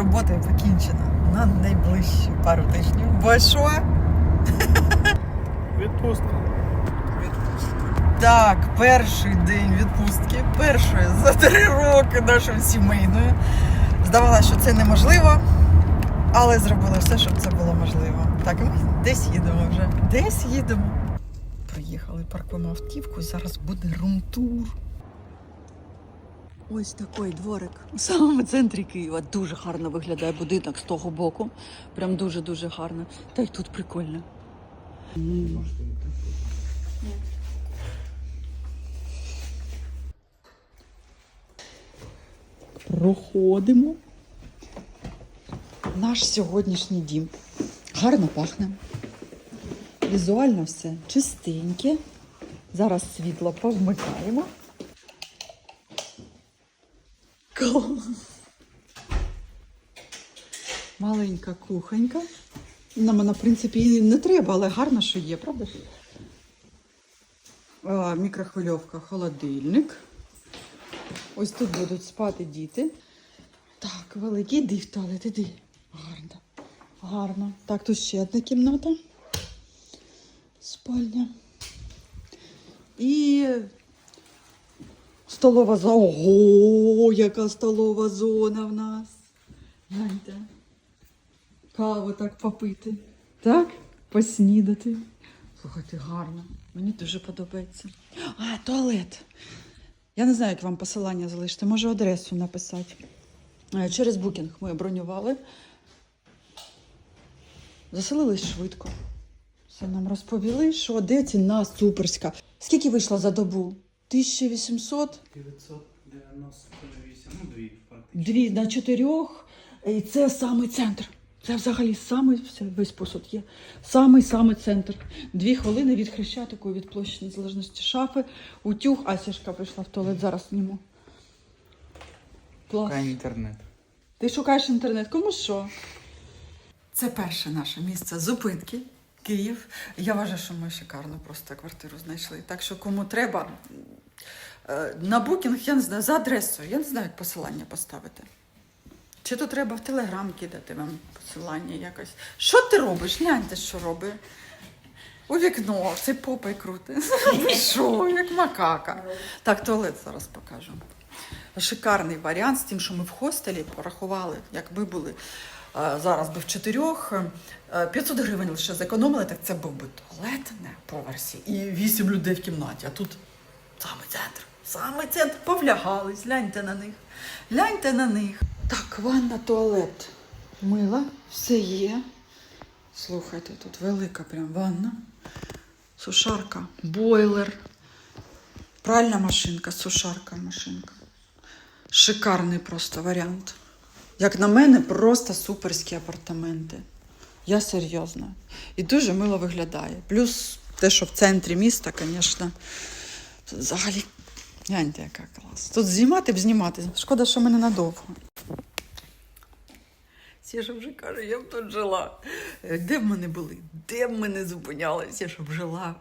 роботою покінчено на найближчі пару тижнів. Бо що? Відпустка. Так, перший день відпустки, першої за три роки нашої сімейної. Здавалося, що це неможливо, але зробили все, щоб це було можливо. Так, і ми десь їдемо вже. Десь їдемо. Приїхали, паркуємо автівку, зараз буде рум-тур. Ось такий дворик у самому центрі Києва. Дуже гарно виглядає будинок з того боку. Прям дуже-дуже гарно. Та й тут прикольно. Проходимо. Наш сьогоднішній дім. Гарно пахне. Візуально все чистеньке. Зараз світло повмикаємо. Клас. Маленька кухонька. Нам вона, в принципі, і не треба, але гарно, що є, правда? А, мікрохвильовка, холодильник. Ось тут будуть спати діти. Так, великий, іди в туалет, іди. Гарно. Гарно. Так, тут ще одна кімната. Спальня. І столова зона. Ого, яка столова зона в нас. Гляньте. Каву так попити. Так? Поснідати. Слухайте, гарно. Мені дуже подобається. А, туалет. Я не знаю, як вам посилання залишити. Може адресу написати. Через букінг ми бронювали. Заселились швидко. Все нам розповіли, що де ціна суперська. Скільки вийшло за добу? 1800? 998, ну дві фактично. Дві на чотирьох. І це самий центр. Це взагалі самий все, весь посуд є. Самий самий центр. Дві хвилини від хрещатику, від площі незалежності шафи, утюг, Асішка прийшла в туалет, зараз зніму. Клас. Шукай інтернет. Ти шукаєш інтернет, кому що? Це перше наше місце зупинки. Київ. Я вважаю, що ми шикарно просто квартиру знайшли. Так що кому треба. е, На букінг, я не знаю, за адресою, я не знаю, як посилання поставити. Чи то треба в Телеграм кидати вам посилання якось. Що ти робиш? Гляньте, що робить. У вікно, це попой крути. Що, як макака. Так, туалет зараз покажу. Шикарний варіант з тим, що ми в хостелі порахували, як ми були. Е, Зараз би в чотирьох е, 500 гривень лише зекономили, так це був би туалет на поверсі і 8 людей в кімнаті. А тут саме центр. Саме центр повлягались. Гляньте на них. Гляньте на них. Так, ванна, туалет. Мила, все є. Слухайте, тут велика прям ванна. Сушарка, бойлер. Пральна машинка, сушарка машинка. Шикарний просто варіант. Як на мене, просто суперські апартаменти. Я серйозно. І дуже мило виглядає. Плюс те, що в центрі міста, звісно, взагалі гляньте, яка клас. Тут знімати б знімати. Шкода, що ми ненадовго. Сєша вже каже, я б тут жила. Е, Де б ми не були? Де б ми не зупинялися, щоб жила?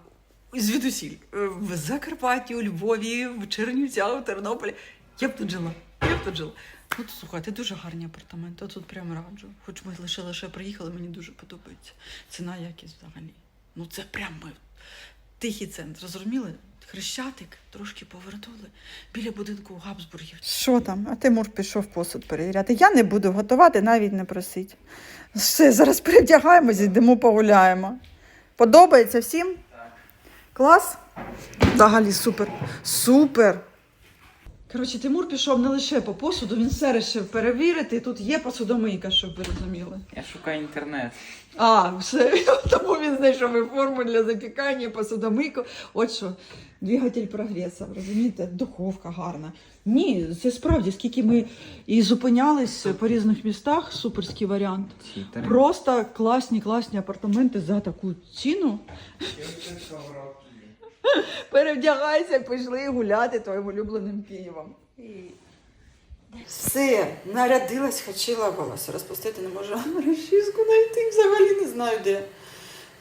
Звідусіль. Е, В Закарпатті, у Львові, в Чернівцях, в Тернополі. Я б тут жила. Я б тут жила. Ну, тут, слухайте, дуже гарні апартаменти. Тут прям раджу. Хоч ми лише лише приїхали, мені дуже подобається. Ціна, якість взагалі. Ну це прям ми. Тихий центр, зрозуміли? Хрещатик трошки повернули біля будинку Габсбургів. Що там? А Тимур пішов посуд перевіряти. Я не буду готувати, навіть не просить. Все, зараз перевдягаємось, йдемо погуляємо. Подобається всім? Так. Клас? Взагалі супер. Супер. Коротше, Тимур пішов не лише по посуду, він все вирішив перевірити. Тут є посудомийка, щоб ви розуміли. Я шукаю інтернет. А, все, тому він знайшов і форму для запікання, посудомийку. От що, двигатель прогресу, розумієте, духовка гарна. Ні, це справді, скільки ми і зупинялись по різних містах, суперський варіант. Просто класні, класні апартаменти за таку ціну. Перевдягайся, пішли гуляти твоїм улюбленим Києвом. Все, нарядилась, хотіла волосся розпустити, не можу розчіску знайти, взагалі не знаю де.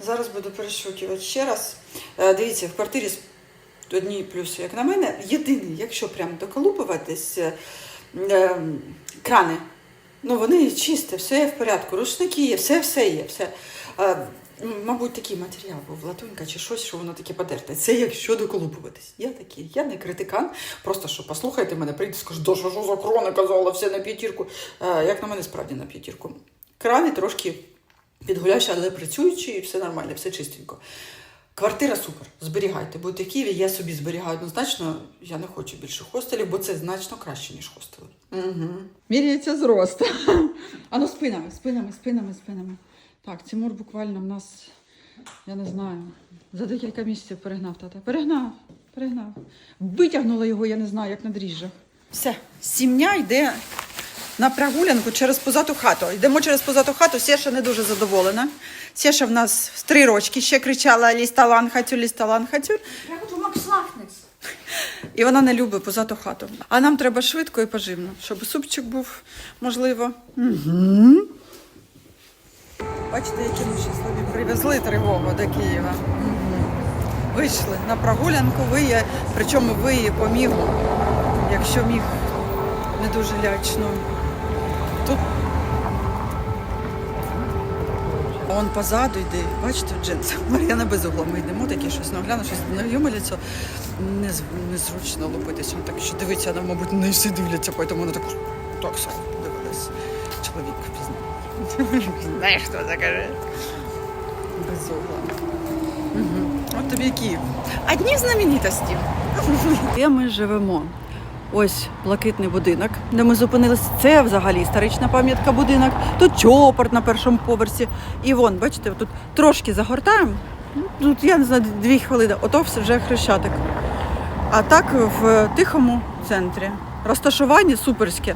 Зараз буду перешукувати ще раз. Е, Дивіться, в квартирі одні плюси, як на мене. Єдиний, якщо прям доколупуватись, е, е, крани. Ну, вони чисті, все в порядку, рушники є, все, все є. Все. Мабуть, такий матеріал був, латунька чи щось, що воно таке подерте. Це якщо доколупуватись. Я такий, я не критикан, просто що послухайте мене, прийдете, скажуть, да що за крони казала, все на п'ятірку. А, як на мене, справді на п'ятірку. Крани трошки підгулявші, але працюючі, і все нормально, все чистенько. Квартира супер, зберігайте. Будете в Києві, я собі зберігаю однозначно. Я не хочу більше хостелів, бо це значно краще, ніж хостели. Угу. Міряється зрост. А ну спинами, спинами, спинами, спинами. Так, Тимур буквально в нас, я не знаю, за декілька місяців перегнав тата. Перегнав, перегнав. Витягнула його, я не знаю, як на дріжджах. Все, сім'я йде на прогулянку через позату хату. Йдемо через позату хату. Сєша не дуже задоволена. Сєша в нас з три рочки ще кричала лісталан хатю, лісталан хатю. Я хочу Макс Лахнес. І вона не любить позату хату. А нам треба швидко і поживно, щоб супчик був, можливо. Угу. Бачите, які ми щасливі привезли тривогу до Києва. Вийшли на прогулянку, виє, причому виє поміг, якщо міг не дуже лячно. Тут Он позаду йде, бачите, джинси. Мар'яна без угла. Ми йдемо такі щось нагляну, щось знайоме лицо. Нез, незручно лупитися. Он так що дивиться, вона, мабуть, не всі дивляться, тому вона так, так само дивилась. Чоловік пізнав. Знаєш, це каже? Без. Угу. От тобі Київ. Одні знаменитості. Де ми живемо? Ось блакитний будинок, де ми зупинилися. Це взагалі історична пам'ятка будинок. Тут чопорт на першому поверсі. І вон, бачите, тут трошки загортаємо. Ну, Тут я не знаю, дві хвилини. Ото все вже хрещатик. А так в тихому центрі. Розташування суперське.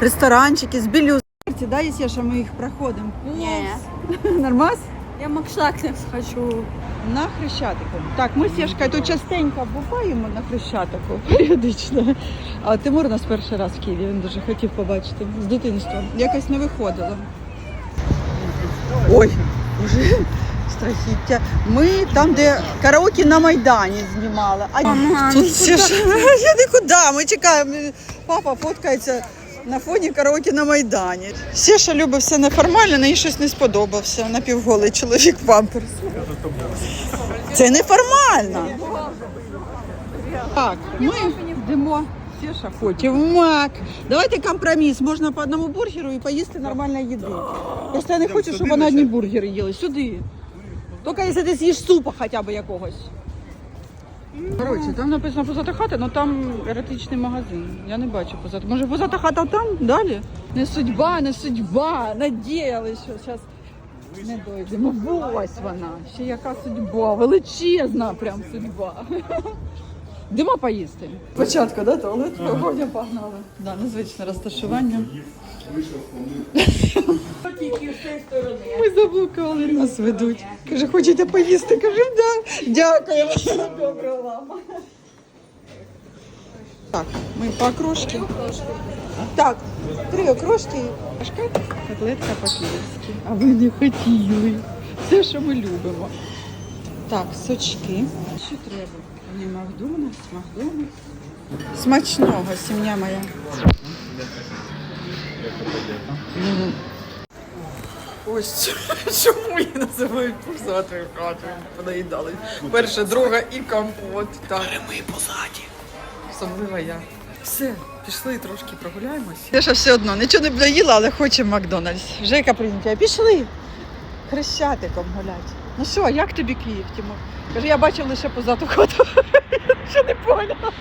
Ресторанчики з білю. Да, є, що ми їх проходимо. Ні. Нормас? Я Макс Лахнес хочу. На Хрещатику. Так, ми з Яшкою тут частенько буваємо на Хрещатику періодично. А Тимур у нас перший раз в Києві, він дуже хотів побачити з дитинства. Якось не виходило. Ой, вже страхіття. Ми там, де караоке на Майдані знімали. А тут все ж я нікуди. Ми чекаємо. Папа фоткається на фоні караоке на Майдані. Сєша любить все неформально, на їй щось не сподобався. Напівголий чоловік в памперс. Це неформально. Так, ми йдемо. Сєша хотів мак. Давайте компроміс. Можна по одному бургеру і поїсти нормальної їди. Просто я не хочу, щоб вона одні бургери їли. Сюди. Тільки якщо ти з'їш супа хоча б якогось. Коротше, там написано позата хата, але там еротичний магазин. Я не бачу позата. Може позата хата там далі? Не судьба, не судьба. Надіялися, що зараз не дойдемо. Ось вона. Ще яка судьба, величезна прям судьба. Йдемо поїсти. Спочатку, да, туалет, потім погнали. Да, незвичне розташування. Ми заблукали, нас ведуть. Каже, хочете поїсти? Кажу, да. Дякуємо. Доброго вам. Так, ми по окрошки. Так, три окрошки. Пашка, котлетка по-київськи. А ви не хотіли. Все, що ми любимо. Так, сочки. Що треба? Не Макдональдс, Макдональдс. Смачного, сім'я моя. Мгм. Ось чому її називають позатою хатою. Понаїдали. Перше, друга і компот. Так. Ми позаді. Особливо я. Все, пішли трошки прогуляємось. Я ще все одно нічого не доїла, але хоче Макдональдс. Жека прийняття. Пішли. Хрещатиком гулять. Ну що, як тобі Київ, Тимур? Каже, я бачив лише позату хату. Ще не поняла.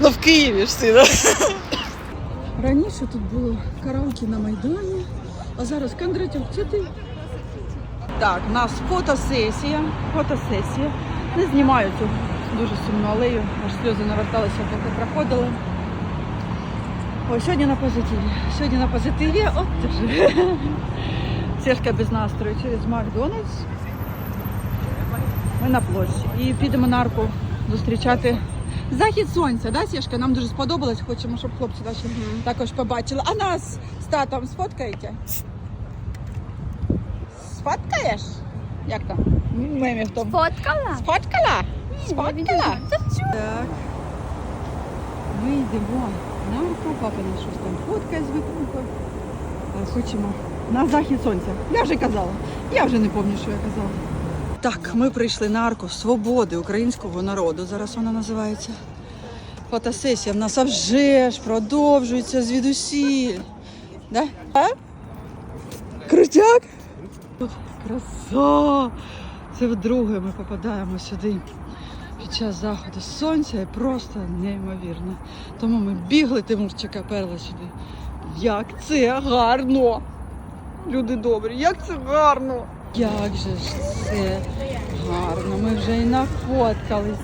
Ну в Києві ж сина. Раніше тут було караоке на Майдані, а зараз Кондратюк, це ти. Так, у нас фотосесія. Фотосесія. Не знімаю цю дуже сумну алею, аж сльози наверталися, поки проходили. Ой, сьогодні на позитиві. Сьогодні на позитиві. От ти ж. Сєшка без настрою через Макдональдс. Ми на площі. І підемо на арку зустрічати захід сонця, да, Сєшка? Нам дуже сподобалось, хочемо, щоб хлопці наші також побачили. А нас з татом сфоткаєте? Сфоткаєш? Як там? Мемі в тому. Фоткала? Сфоткала? Сфоткала? Так. Ми йдемо Нарко, папа нас щось там фоткає з витримкою. Е, Хочемо на захід сонця. Я вже казала. Я вже не пам'ятаю, що я казала. Так, ми прийшли на арку свободи українського народу. Зараз вона називається. Фотосесія в нас а вже ж продовжується звідусіль. Да? А? Крутяк? Краса! Це вдруге ми попадаємо сюди під час заходу сонця і просто неймовірно. Тому ми бігли Тимурчика перли сюди. Як це гарно! Люди добрі, як це гарно! Як же ж це гарно! Ми вже і нафоткались,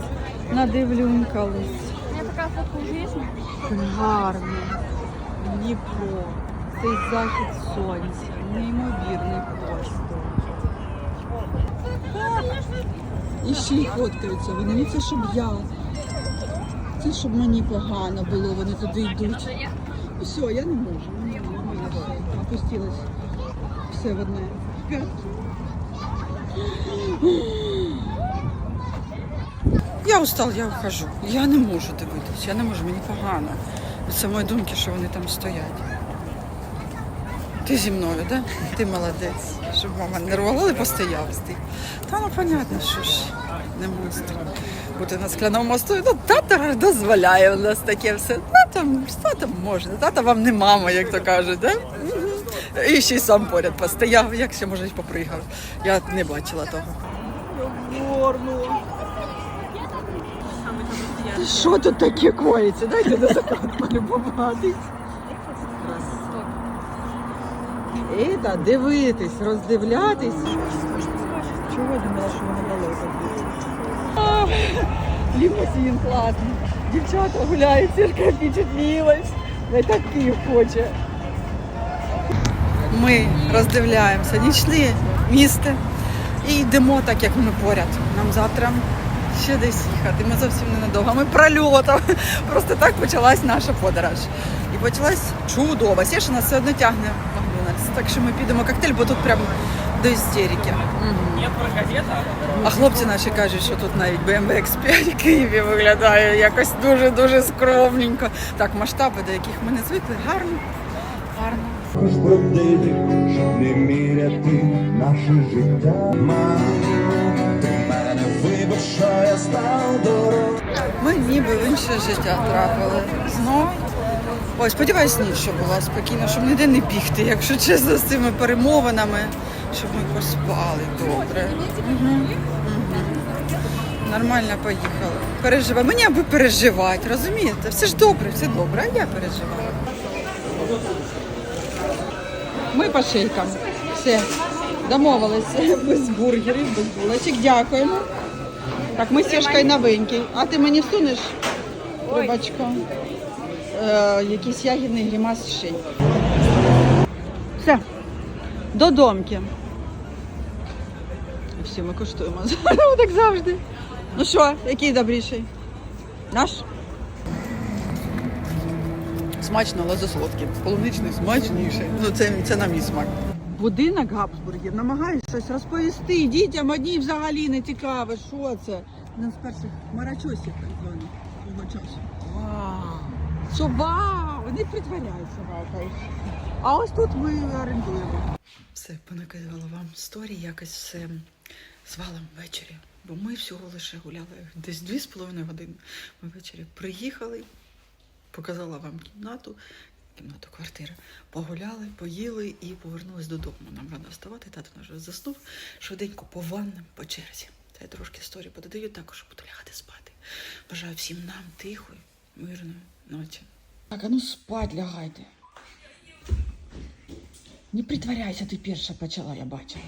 надивлюнькались. Я така фотка в житті. Гарно. Дніпро. Цей захід сонця. Неймовірний просто. І ще й фоткаються вони. Ну це щоб я. Це щоб мені погано було, вони туди йдуть. Все, я не можу. Не. Опустилась. Все в одне. Я устал, я ухожу. Я не можу дивитися, я не можу, мені погано. Від самої думки, що вони там стоять. Ти зі мною, да? Ти молодець. Щоб мама не рвала, але постояв стій. Та ну понятно, що ж не монстр. Бути на скляному мосту, ну тата дозволяє у нас таке все. Ну що там можна? Тата вам не мама, як то кажуть, да? І ще й сам поряд постояв, як ще може й попригав. Я не бачила того. Що тут таке коїться? Дайте на закат полюбуватись. І дивитись, роздивлятись. Чого я думала, що воно далеко буде? Лімусін класний. Дівчата гуляють, цирка впечатлилась. Я так Київ хоче. Ми роздивляємося нічне місце і йдемо так, як ми поряд. Нам завтра ще десь їхати. Ми зовсім ненадовго. Ми прольотом. Просто так почалась наша подорож. І почалась чудова. Сєша нас все одно тягне Макдональдс. Так що ми підемо коктейль, бо тут прям до істерики. Газета? А хлопці наші кажуть, що тут навіть BMW X5 в Києві виглядає якось дуже-дуже скромненько. Так, масштаби, до яких ми не звикли. Гарно, бродити, щоб не міряти наше життя. Мамо, ти мене що я став дорогою. Ми ніби в інше життя трапили. Знов. Ой, сподіваюсь, ніч, щоб була спокійна, щоб ніде не бігти, якщо чесно, з цими перемовинами, щоб ми поспали добре. Угу. Нормально поїхали. Переживай. Мені аби переживати, розумієте? Все ж добре, все добре, а я переживаю. Ми по шейкам. Все. Домовилися. Без бургерів, без булочок. Дякуємо. Так, ми з Сєшкою новенький. А ти мені всунеш рибачко? Е, якийсь ягідний грімас ще. Все. До домки. Всі ми коштуємо. так завжди. Ну що, який добріший? Наш? Смачно, але за солодкий. Полуничний смачніший. Ну, це, це на мій смак. Будинок Габсбургів намагаюся щось розповісти. Дітям одній взагалі не цікаво, що це. Один з перших марачосів так званих того часу. Вау! Вау! Вони притворяються вау. А ось тут ми орендуємо. Все, понаказувала вам сторі, якось все з ввечері. Бо ми всього лише гуляли десь дві з половиною години. Ми ввечері приїхали, показала вам кімнату, кімнату квартири. Погуляли, поїли і повернулись додому. Нам рано вставати, тато наш заснув. Швиденько по ваннам, по черзі. Та я трошки сторі пододаю, також буду лягати спати. Бажаю всім нам тихої, мирної ночі. Так, а ну спать лягайте. Не притворяйся, ти перша почала, я бачила.